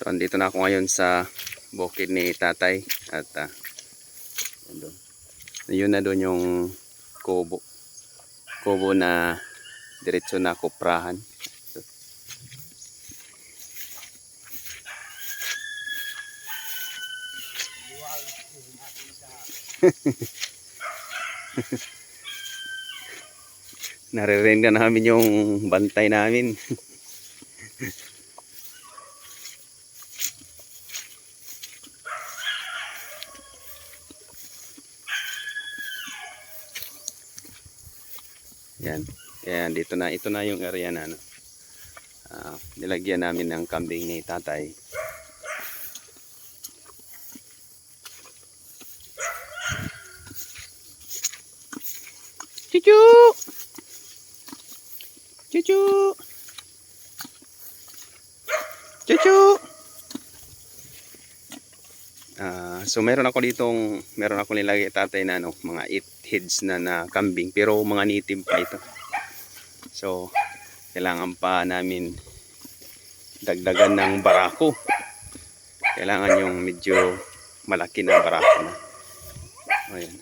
So andito na ako ngayon sa bukid ni tatay at uh, yun, yun na doon yung kubo. Kubo na diretso na kuprahan. So, Naririnig na namin yung bantay namin. Yan. Kaya dito na, ito na yung area na ano. Ah, nilagyan namin ng kambing ni tatay. Chuchu! Chuchu! Chuchu! Ah, so meron ako ditong meron ako nilagay tatay na ano, mga 8 heads na na kambing pero mga native pa ito. So kailangan pa namin dagdagan ng barako. Kailangan yung medyo malaki na barako na. Ayan.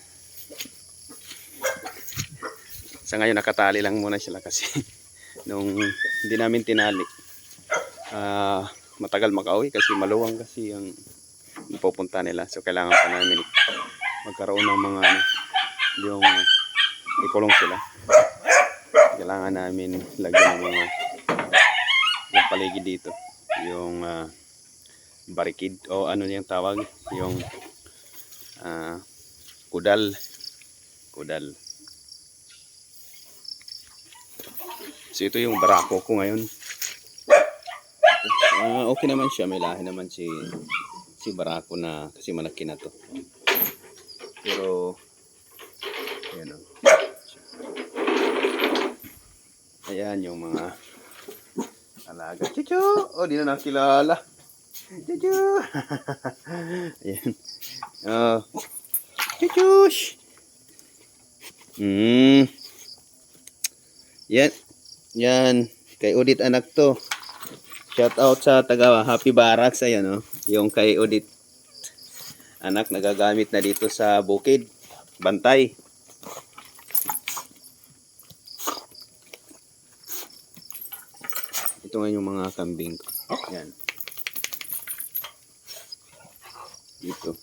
Sa ngayon nakatali lang muna sila kasi nung hindi namin tinali. ah matagal makauwi kasi maluwang kasi ang pupunta nila. So kailangan pa namin magkaroon ng mga ano, yung ikulong sila. Kailangan namin lagyan ng mga yung paligid dito. Yung ah, barikid o ano yung tawag, yung ah, kudal. Kudal. So ito yung barako ko ngayon. Ah, okay naman siya, may lahi naman si si Barako na kasi malaki na to. Pero ayan o. Ayan yung mga alaga. Chuchu! Oh, di na nakilala. Chuchu! ayan. Oh. Chuchush! Hmm. Yan. Yan. Kay Udit anak to. Shout out sa taga Happy Barracks ayan oh. Yung kay Udit anak nagagamit na dito sa bukid. Bantay. Ito nga yung mga kambing ko. Yan. Dito.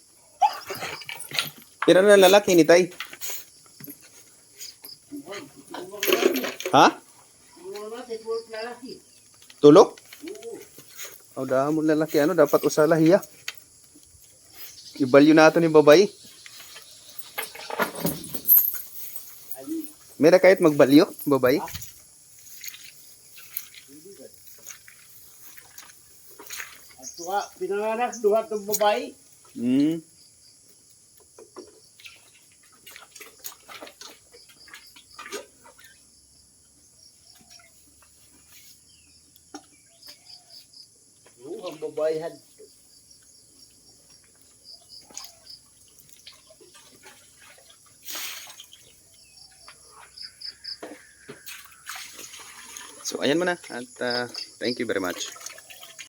Pero na lalaki ni Tay. Ha? Tulo? Oh, dahil mo lalaki ano, dapat usala hiya. Ibalyo nato ni babae. Mera kahit magbalyo. At tuwa, pinanganak duha tong babae. Hmm. Ang babae had. So, ayan mo na. At uh, thank you very much.